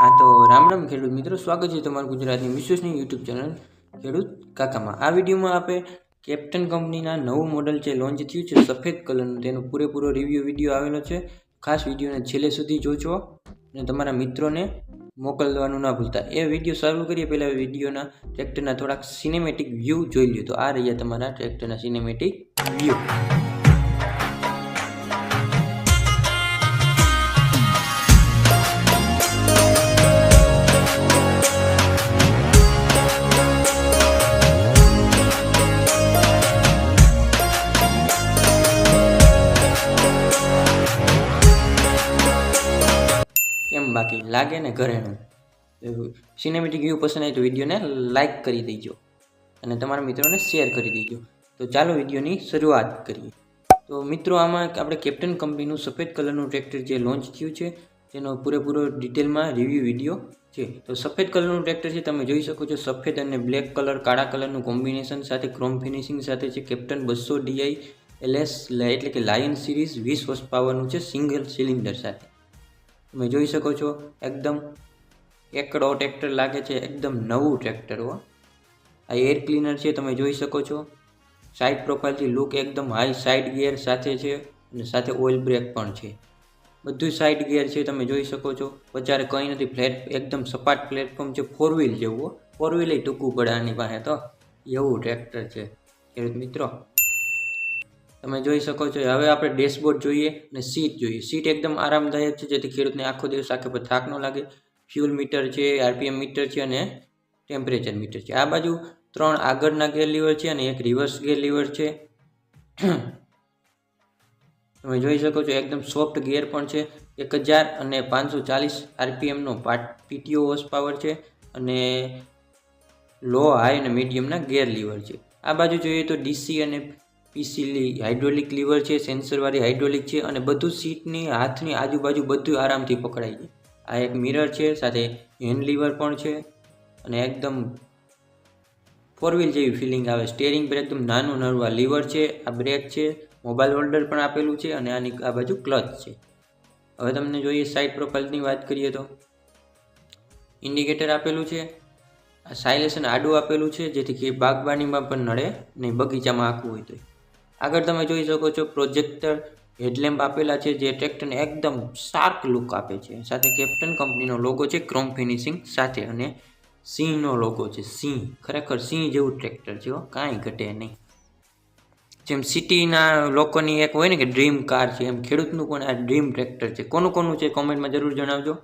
હા તો રામ રામ ખેડૂત મિત્રો, સ્વાગત છે તમારું ગુજરાતની વિશ્વસનીય યુટ્યુબ ચેનલ ખેડૂત કાકામાં. આ વિડીયોમાં આપણે કેપ્ટન કંપનીના નવું મોડલ જે લોન્ચ થયું છે સફેદ કલરનું, તેનો પૂરેપૂરો રિવ્યૂ વીડિયો આવેલો છે. ખાસ વિડીયોને છેલ્લે સુધી જોજો અને તમારા મિત્રોને મોકલવાનું ના ભૂલતા. એ વીડિયો શરૂ કરીએ, પહેલાં વિડીયોના ટ્રેક્ટરના થોડાક સિનેમેટિક વ્યૂ જોઈ લ્યો. તો આ રહ્યા તમારા ટ્રેક્ટરના સિનેમેટિક વ્યૂ બાકી લાગે ને ઘરેનું સિનેમેટિક વ્યૂ પસંદ આવે તો વિડીયોને લાઇક કરી દેજો. અને તમારા મિત્રોને શેર કરી દેજો. તો ચાલો વિડીયોની શરૂઆત કરીએ. તો મિત્રો, આમાં આપણે કેપ્ટન કંપનીનું સફેદ કલરનું ટ્રેક્ટર જે લોન્ચ થયું છે, તેનો પૂરેપૂરો ડિટેલમાં રિવ્યૂ વીડિયો છે. તો સફેદ કલરનું ટ્રેક્ટર છે, તમે જોઈ શકો છો, સફેદ અને બ્લેક કલર કાળા કલરનું કોમ્બિનેશન સાથે ક્રોમ ફિનિશિંગ સાથે છે. કેપ્ટન બસો ડીઆઈ એલએસ એટલે કે લાયન સિરીઝ વીસ વર્ષ પાવરનું છે સિંગલ સિલિન્ડર સાથે. તમે જોઈ શકો છો, એકદમ એકડો ટ્રેક્ટર લાગે છે, એકદમ નવું ટ્રેક્ટર હો. આ એર ક્લીનર છે, તમે જોઈ શકો છો. સાઇડ પ્રોફાઇલથી લુક એકદમ હાઈ સાઇડ ગિયર સાથે છે અને સાથે ઓઇલ બ્રેક પણ છે. બધું સાઇડ ગિયર છે, તમે જોઈ શકો છો. વચારે કંઈ નથી ફ્લેટ એકદમ સપાટ પ્લેટફોર્મ છે ફોર વ્હીલ જેવું ફોર વ્હીલ ટૂંકું પડે આની પાસે તો. એવું ટ્રેક્ટર છે. ખેડૂત મિત્રો તમે જોઈ શકો છો. હવે આપણે ડેશબોર્ડ જોઈએ અને સીટ જોઈએ. સીટ એકદમ આરામદાયક છે, જેથી ખેડૂતને આખો દિવસ આખે પર થાક ન લાગે. ફ્યુલ મીટર છે, આરપીએમ મીટર છે અને ટેમ્પરેચર મીટર છે. આ બાજુ ત્રણ આગળના ગેર લીવર છે અને એક રિવર્સ ગેર લીવર છે. તમે જોઈ શકો છો, એકદમ સોફ્ટ ગિયર પણ છે. એક હજાર અને પાંચસો ચાલીસ આરપીએમનો પાર્ટ પીટીઓ હોર્સ પાવર છે અને લો હાઈ અને મીડિયમના ગેર લીવર છે. આ બાજુ જોઈએ તો ડીસી અને પીસી હાઇડ્રોલિક લીવર છે, સેન્સરવાળી હાઇડ્રોલિક છે અને બધું સીટની, હાથની આજુબાજુ બધું આરામથી પકડાય છે આ એક મિરર છે, સાથે હેન્ડ લીવર પણ છે અને એકદમ ફોર વ્હીલ જેવી ફિલિંગ આવે. સ્ટેરિંગ પર એકદમ નાનું નરવા લીવર છે, આ બ્રેક છે મોબાઈલ હોલ્ડર પણ આપેલું છે અને આની આ બાજુ ક્લચ છે. હવે તમને જોઈએ સાઇડ પ્રોફાઇલની વાત કરીએ તો. ઇન્ડિકેટર આપેલું છે, આ સાયલેશન આડું આપેલું છે, જેથી કે બાગબાનીમાં પણ નડે નહીં, બગીચામાં આખું હોય તો આગળ તમે જોઈ શકો છો પ્રોજેક્ટર હેડલેમ્પ આપેલા છે, જે ટ્રેક્ટરને એકદમ શાર્પ લુક આપે છે. સાથે કેપ્ટન કંપનીનો લોગો છે ક્રોમ ફિનિશિંગ સાથે અને સિંહનો લોગો છે, સિંહ. ખરેખર સિંહ જેવું ટ્રેક્ટર છે કાંઈ ઘટે નહીં. જેમ સિટીના લોકોની એક હોય ને કે ડ્રીમ કાર છે, એમ ખેડૂતનું પણ આ ડ્રીમ ટ્રેક્ટર છે. કોનું કોનું છે કોમેન્ટમાં જરૂર જણાવજો.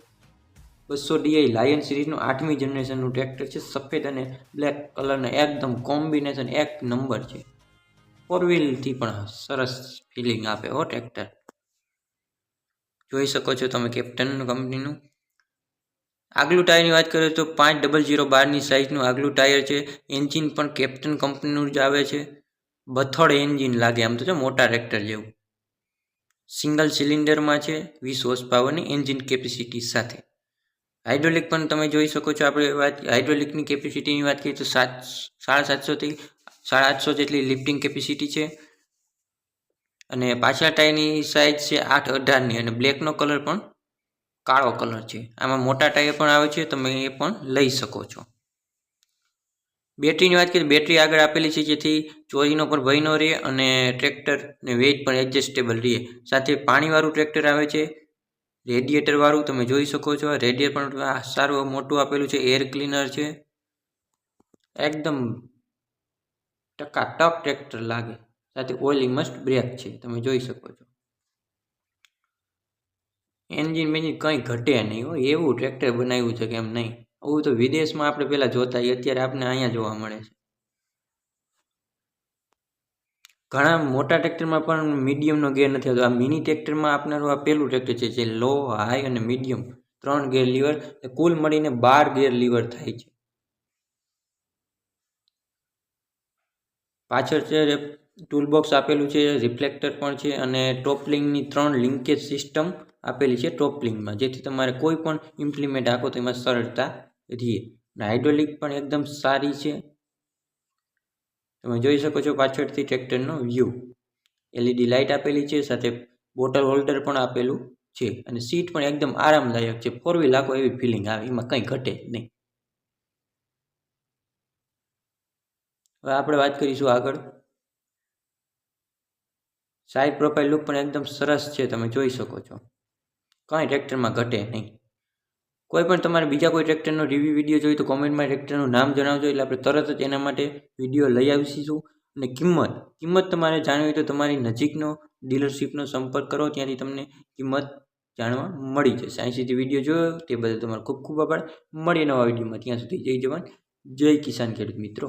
બસો ડીઆઈ લાયન સિરીઝનું આઠમી જનરેશનનું ટ્રેક્ટર છે, સફેદ અને બ્લેક કલરનું એકદમ કોમ્બિનેશન એક નંબર છે. ફોર વ્હીલથી પણ સરસ ફિલિંગ આપે હો ટ્રેક્ટર. જોઈ શકો છો તમે કેપ્ટન કંપનીનું. આગલું ટાયરની વાત કરીએ તો પાંચ ડબલ જીરો બારની સાઇઝનું આગલું ટાયર છે. એન્જિન પણ કેપ્ટન કંપનીનું જ આવે છે. બથડ એન્જિન લાગે આમ તો છે મોટા ટ્રેક્ટર જેવું. સિંગલ સિલિન્ડરમાં છે વીસ હોર્સ પાવરની એન્જિન કેપેસિટી સાથે. હાઇડ્રોલિક પણ તમે જોઈ શકો છો આપણે વાત હાઇડ્રોલિકની કેપેસિટીની વાત કરીએ તો સાત, સાડા સાતસોથી સાડા આઠસો જેટલી લિફ્ટિંગ કેપેસિટી છે. અને પાછળ ટાયરની સાઇઝ છે આઠ અઢારની અને બ્લેકનો કલર પણ કાળો કલર છે. આમાં મોટા ટાયર પણ આવે છે, તમે એ પણ લઈ શકો છો. બેટરીની વાત કરીએ બેટરી આગળ આપેલી છે, જેથી ચોરીનો પણ ભય ન રહે અને ટ્રેક્ટરને વેઇટ પણ એડજસ્ટેબલ રહે. સાથે પાણીવાળું ટ્રેક્ટર આવે છે રેડિએટરવાળું તમે જોઈ શકો છો. રેડિએટર પણ સારું મોટું આપેલું છે એર ક્લીનર છે. એકદમ ટકાટક ટ્રેક્ટર લાગે. સાથે ઓઇલ મસ્ટ બ્રેક છે, તમે જોઈ શકો છો. એન્જિન બેન્જિન કંઈ ઘટે નહીં હો, એવું ટ્રેક્ટર બનાવ્યું છે કે એમ નહીં? આવું તો વિદેશમાં આપણે પહેલાં જોતા અત્યારે આપણે અહીંયા જોવા મળે છે. ઘણા મોટા ટ્રેક્ટરમાં પણ મીડિયમનો ગેર નથી આવતો. આ મિની ટ્રેક્ટરમાં આપનારું આ પહેલું ટ્રેક્ટર છે, જે લો, હાઈ અને મીડિયમ ત્રણ ગેર લીવર કુલ મળીને બાર ગેર લીવર થાય છે. પાછળ છે ટૂલબોક્સ આપેલું છે રિફ્લેક્ટર પણ છે અને ટોપલિંગની ત્રણ લિંકેજ સિસ્ટમ આપેલી છે ટોપલિંગમાં જેથી તમારે કોઈ પણ ઇમ્પ્લિમેન્ટ આપો તો એમાં સરળતા રહે અને હાઇડ્રોલિક પણ એકદમ સારી છે. તમે જોઈ શકો છો પાછળથી ટ્રેક્ટરનો વ્યૂ એલઈડી લાઇટ આપેલી છે, સાથે બોટલ હોલ્ડર પણ આપેલું છે. અને સીટ પણ એકદમ આરામદાયક છે. ફોર વ્હીલ આખો એવી ફિલિંગ આવે, એમાં કંઈ ઘટે નહીં. હવે આપણે વાત કરીશું આગળ. સાઈડ પ્રોફાઇલ લુક પણ એકદમ સરસ છે, તમે જોઈ શકો છો. કાંઈ ટ્રેક્ટરમાં ઘટે નહીં. કોઈ પણ તમારે બીજા કોઈ ટ્રેક્ટરનો રિવ્યૂ વીડિયો જોઈએ તો કોમેન્ટમાં ટ્રેક્ટરનું નામ જણાવજો, એટલે આપણે તરત જ એના માટે વીડિયો લઈ આવીશું. અને કિંમત કિંમત તમારે જાણવી હોય તો તમારી નજીકનો ડીલરશીપનો સંપર્ક કરો, ત્યાંથી તમને કિંમત જાણવા મળી જશે. અહીં સુધી વીડિયો જોયો, તે બદલ તમારો ખૂબ ખૂબ આભાર. મળીએ નવા વિડીયોમાં ત્યાં સુધી જય જવાન, જય કિસાન ખેડૂત મિત્રો.